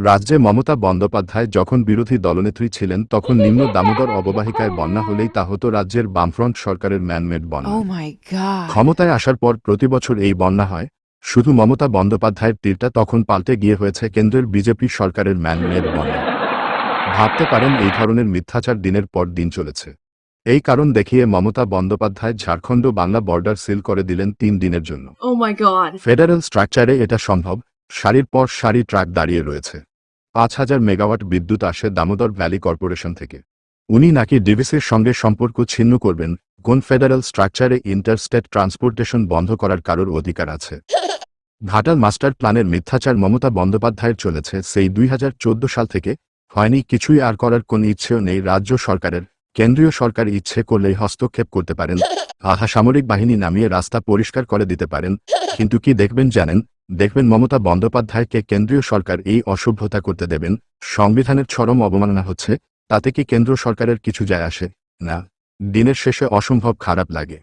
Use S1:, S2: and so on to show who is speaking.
S1: রাজ্যে মমতা বন্দ্যোপাধ্যায় যখন বিরোধী দলনেত্রী ছিলেন তখন নিম্ন দামোদর অববাহিকায় বন্যা হলেই তা হতো রাজ্যের বামফ্রন্ট সরকারের ম্যানমেড বন্যা।
S2: Oh
S1: ক্ষমতায় আসার পর প্রতিবছর এই বন্যা হয়। শুধু মমতা বন্দ্যোপাধ্যায়ের তীরটা তখন পাল্টে গিয়ে হয়েছে কেন্দ্রের বিজেপি সরকারের ম্যানমেড বন্যা। ভাবতে পারেন এই ধরনের মিথ্যাচার দিনের পর দিন চলেছে। এই কারণ দেখিয়ে মমতা বন্দ্যোপাধ্যায় ঝাড়খণ্ড বাংলা বর্ডার সিল করে দিলেন তিন দিনের জন্য।
S3: Oh.
S1: ফেডারেল স্ট্রাকচারে এটা সম্ভব। সারির পর সারি ট্রাক দাঁড়িয়ে রয়েছে। পাঁচ হাজার মেগাওয়াট বিদ্যুৎ আসে দামোদর ভ্যালি কর্পোরেশন থেকে। উনি নাকি ডিভিসির সঙ্গে সম্পর্ক ছিন্ন করবেন, কোন ফেডারেল স্ট্রাকচারে ইন্টারস্টেট ট্রান্সপোর্টেশন বন্ধ করার কারোর অধিকার আছে? ঘাটাল মাস্টার প্ল্যানের মিথ্যাচার মমতা বন্দ্যোপাধ্যায়ের চলেছে, সেই দুই হাজার চোদ্দ সাল থেকে হয়নি, কিছুই আর করার কোন ইচ্ছেও নেই, রাজ্য সরকারের, কেন্দ্রীয় সরকার ইচ্ছে করলেই হস্তক্ষেপ করতে পারেন। আহা সামরিক বাহিনী নামিয়ে রাস্তা পরিষ্কার করে দিতে পারেন, কিন্তু কি দেখবেন জানেন দেখবেন মমতা বন্দ্যোপাধ্যায়কে কেন্দ্রীয় সরকার এই অসভ্যতা করতে দেবেন, সংবিধানের চরম অবমাননা হচ্ছে, তাতে কি কেন্দ্র সরকারের কিছু যায় আসে? না, দিনের শেষে অসম্ভব খারাপ লাগে।